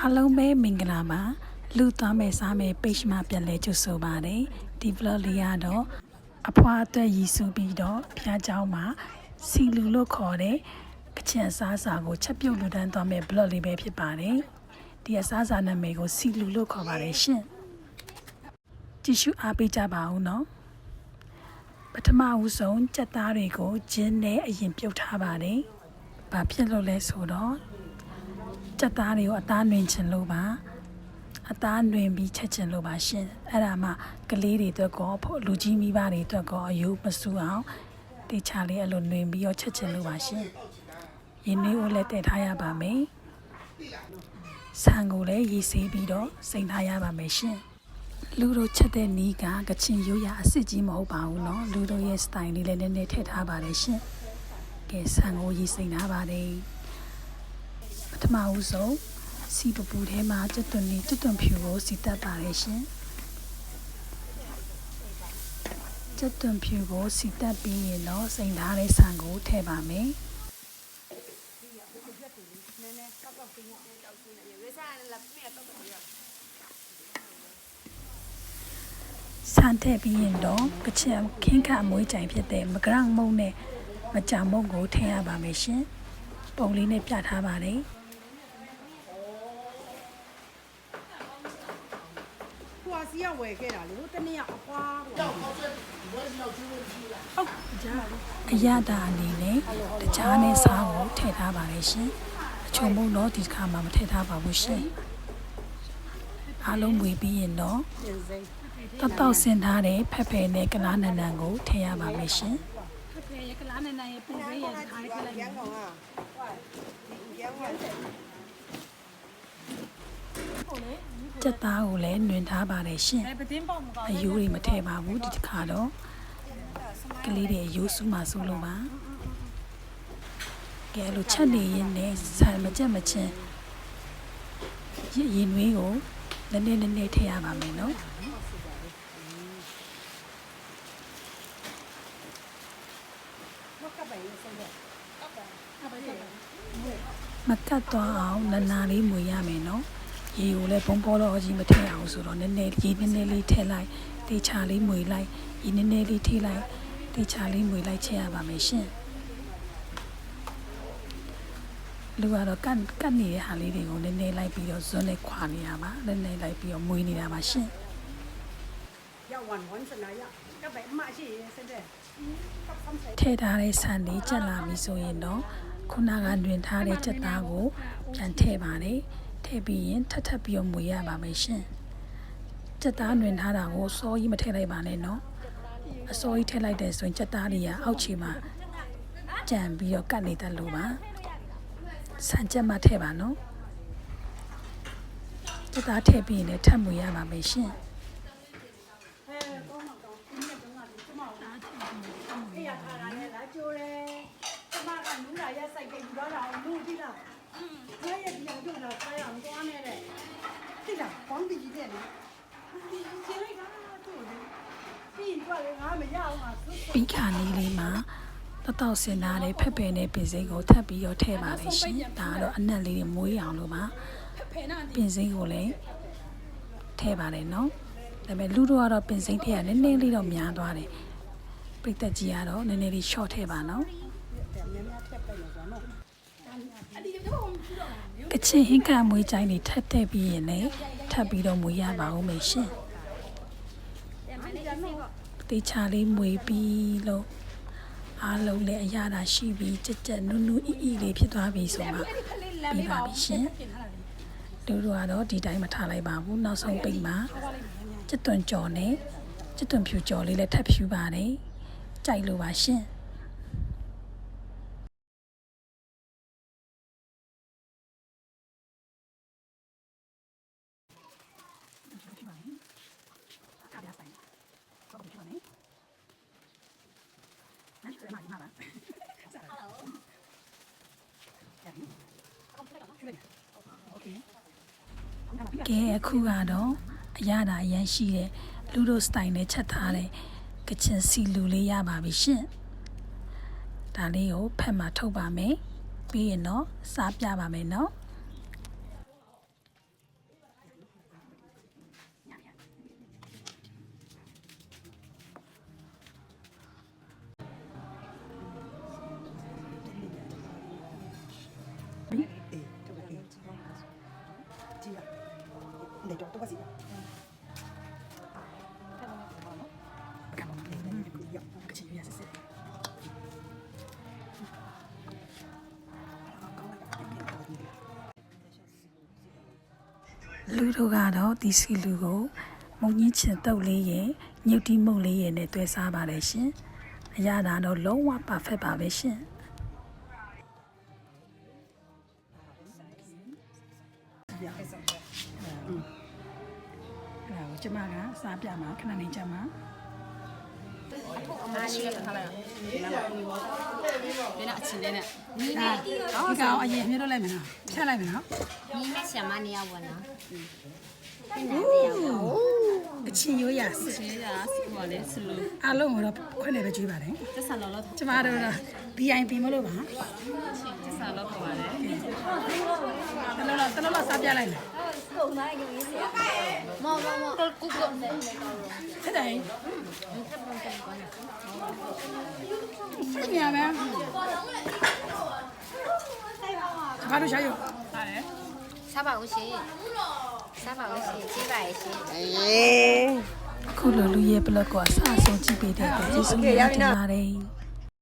အားလုံးပဲမင်္ဂလာပါလူသွားမယ်စားမယ် page မှာပြန်လဲကြိုဆိုပါတယ်ဒီ vlog လေးကတော့အဖွားအတွက်ရည်စူးပြီးတော့ဖျားเจ้าမှာစီလူလို့ခေါ်တဲ့ကချင်အစားအစာကိုချက်ပြုတ်လူတန်းသွားမယ် vlog လေးပဲဖြစ်ပါတယ်ဒီအစားအစာနာမည်ကိုစီလူလို့ခေါ်ပါတယ်ရှင်ကြည့်ရှုအားပေးကြပါဦးနော်ပထမဦးဆုံးကြက်သားတွေကိုဂျင်းနဲ့အရင်ပြုတ်ထားပါတယ်ဘာဖြစ်လို့လဲဆိုတော့ ကြက်သားတွေကိုအသားနှွင်ချင်လို့ပါအသားနှွင်ပြီးချက်ချင်လို့ပါရှင်အဲ့ဒါမှကလေးတွေအတွက်ကောဖို့လူကြီးမိဘတွေအတွက်ကောအယုမဆူအောင်တေချာလေးအဲ့လိုနှွင်ပြီးတော့ချက်ချင်လို့ပါရှင်ရင်းနှီးကိုလည်းတည်ထားရပါမယ်ဆန်ကိုလည်းရေးဆေးပြီးတော့စိန်ထားရပါမယ်ရှင်လူတို့ချက်တဲ့နီးကကချင်ရိုးရာအစ်စ်ကြီးမဟုတ်ပါဘူးเนาะလူတို့ရဲ့ style လေးလည်းနည်းနည်းထည့်ထားပါတယ်ရှင်ကဲဆန်ကိုရေးစိန်ထားပါတယ် ပ ထမဦးဆုံးစီပပူထဲမှာကျွတ်သွန်နေကျွတ်သွန်ဖြူကိုစီတက်ပါတယ်ရှင်ကျွတ်သွန်ဖြူကိုစီတက်ပြီးရင်တော့စိန်ထားတဲ့ဆန်ကိုထည့်ပါမယ်ဆန်ထည့်ပြီးရင်တော့ကချင်ခင်းခအမွေးကြိုင်ဖြစ်တဲ့မကရန့်မုံနဲ့မကြမုံကိုထည့်ရပါမယ်ရှင်ပုံလေးနဲ့ပြထားပါတယ် ကိုအစီရဝယ်ခဲ့တာလေဟိုတနေ့ကအဖွားပေါ့အရသာအနေနဲ့တခြားနဲ့စားကိုထည့်ထားပါတယ်ရှင်အချုံမုံတော့ဒီတစ်ခါမှမထည့်ထားပါဘူးရှင်အားလုံးဝေပြီးရင်တော့ပြင်စိမ့်တောက်တောက်ဆင်ထားတဲ့ဖက်ဖယ်နဲ့ကလားနန်နန်ကိုထည့်ရပါမယ်ရှင်ရကလာနဲ့နဲ့ပူပေးရခါရကလာရန်ကောင်อ่ะရန်ကောင် ကြက်သားကိုလည်းနှွင်ထားပါတယ်ရှင်ပတင်းပေါ့မကောအယိုးတွေမထည့်ပါဘူးဒီတစ်ခါတော့ကလေးတွေအယိုးစုမှစုလို့ပါကဲအဲ့လိုချက်နေရင်လည်းဆန်မကြက်မချင်းရင်ရင်နွေးကိုနည်းနည်းနည်းနည်းထည့်ရပါမယ်နော်မကပိုင်စိမ့်တော့အပယ်မကတ်သွားအောင်နနာလေးမွေရမယ်နော် ရေကိုလည်းဘုံပေါ်တော့ကြီးမထည့်အောင်ဆိုတော့နည်းနည်းရေနည်းနည်းလေးထည့်လိုက်တေချာလေးမွေလိုက်ရေနည်းနည်းလေးထည့်လိုက်တေချာလေးမွေလိုက်ချက်ရပါမယ်ရှင်လူကတော့ကတ်ကတ်နေတဲ့ဟာလေးတွေကိုနည်းနည်းလိုက်ပြီးတော့ဇွန်းနဲ့ခွာနေရပါနည်းနည်းလိုက်ပြီးတော့မွေနေတာပါရှင်ရဝန်ဝန်စနာရကပိုင်အမရှိစိမ့်တဲ့ကပ်ဆမ်ဆိုင်ထည့်ထားတဲ့ဆန်လေးကြက်လာပြီဆိုရင်တော့ခုနကတွင်ထားတဲ့ကြက်သားကိုပြန်ထည့်ပါတယ် ထည့်ပြီးရင်ထပ်ထပ်ပြီးတော့မွေရပါမယ်ရှင်ကြက်သားတွင်ထားတာကိုစောကြီးမထည့်လိုက်ပါနဲ့နော်အစောကြီးထည့်လိုက်တဲ့ဆိုရင်ကြက်သားတွေကအောက်ခြေမှာကြံပြီးတော့ကတ်နေတတ်လို့ပါဆန်ကြက်မှထည့်ပါနော်ကြက်သားထည့်ပြီးရင်လည်းထပ်မွေရပါမယ်ရှင် အဲကောင်းမှာကောင်းဒီနေ့ကတော့ဒီကျမကိုအေးရခါရတယ်လာကြိုးတယ်ကျမကနူးလာရစိုက်ကြည့်ပြီးတော့လာလူဒီလားอืมငါရဲ့ပြောင်းတော့လာခိုင်းအောင်သွားနေတဲ့ဒီ လားဘောင်းပြီးကြည့်တယ်လေဒီကျလိုက်တာတို့လေပြီးတော့လေငါမရအောင်ငါသူ့ပြီးခါလေးလေးမှာတတောက်စင်ထားတဲ့ဖက်ဖယ်နဲ့ပင်စိမ်းကိုထပ်ပြီးတော့ထည့်ပါလေရှင်ဒါကတော့အနက်လေးတွေမွေးအောင်လို့ပါပင်စိမ်းကိုလည်းထည့်ပါတယ်နော်ဒါပေမဲ့လူတို့ကတော့ပင်စိမ်းထည့်ရနည်းနည်းလေးတော့များသွားတယ်ပိတ်သက်ကြီးကတော့နည်းနည်းလေး short ထည့်ပါနော်တယ်များများထ က်ပဲလို့ဆိုတော့ကချင်ဟင်ကမွေးချိုင်းတွေထပ်ထည့်ပြီးရင်လည်းထပ်ပြီးတော့မွေးရပါဦးမယ်ရှင်တေချာလေးမွေးပြီးလို့အားလုံးလည်းအရသာရှိပြီးကြက်ကြက်နုနုအီအီလေးဖြစ်သွားပြီဆိုမှပြီးပါပြီရှင်လူတို့ကတော့ဒီတိုင်းမထားလိုက်ပါဘူးနောက်ဆုံးပိတ်မှာကြက်သွန်ကြော်နဲ့ကြက်သွန်ဖြူကြော်လေးလည်းထပ်ဖြူပါတယ်ကြိုက်လို့ပါရှင် ကဲအခုကတော့အရသာအရန်ရှိတဲ့လူတို့စတိုင်နဲ့ချက်ထားတဲ့ကချင်စီလူလေးရပါပြီရှင်ဒါလေးကိုဖက်မှာထုတ်ပါမယ်ပြီးရင်တော့စားပြပါမယ်နော်ဘီ လူတို့ကတော့ဒီစီလူကိုမုံညင်းချင်တုပ်လေးရဲ့ညုတ်တီမုတ်လေးရဲ့နဲ့တွဲစားပါတယ်ရှင်အရသာတော့လုံးဝပါဖက်ပါပဲရှင်ပြအဲ့ဆိုอืมအဲ့ဒါကိုကျမကစားပြမှာခဏနေကြမှာ အားရှိတဲ့ခါလိုက်ရဘယ်နဲ့အချင်းလေးနဲ့နီးနေဒီကောင်အရင်မြှုပ်လိုက်မယ်နော်ဖြတ်လိုက်မယ်နော်နီးနဲ့ဆ ्याम နေရပါနော်အချင်းရိုးရစချင်းရိုးရစဟောလေစလူအလုံးတော့ခွနဲ့ပဲကြွေးပါတယ်တက်ဆန်တော့လို့ကျမတို့တော့ VIP မလို့ပါတက်ဆန်တော့ပါတယ်တလုံးတော့တလုံးတော့စားပြလိုက်မယ် ပုံသားကလေးစရာမမမကုတ်ကုတ်ကုန်တယ်ခက်တယ်ဆက်နေရမယ်ဘာလို့ရှာရုံဟာလေစားပါဦးရှင်စားပါဦးရှင်ကြီးပါရဲ့ရှင်အေးအခုလိုလူရဲ့ blog ကိုအဆအဆုံးကြည့်ပေးတဲ့ကျေးဇူးများတင်ပါတယ်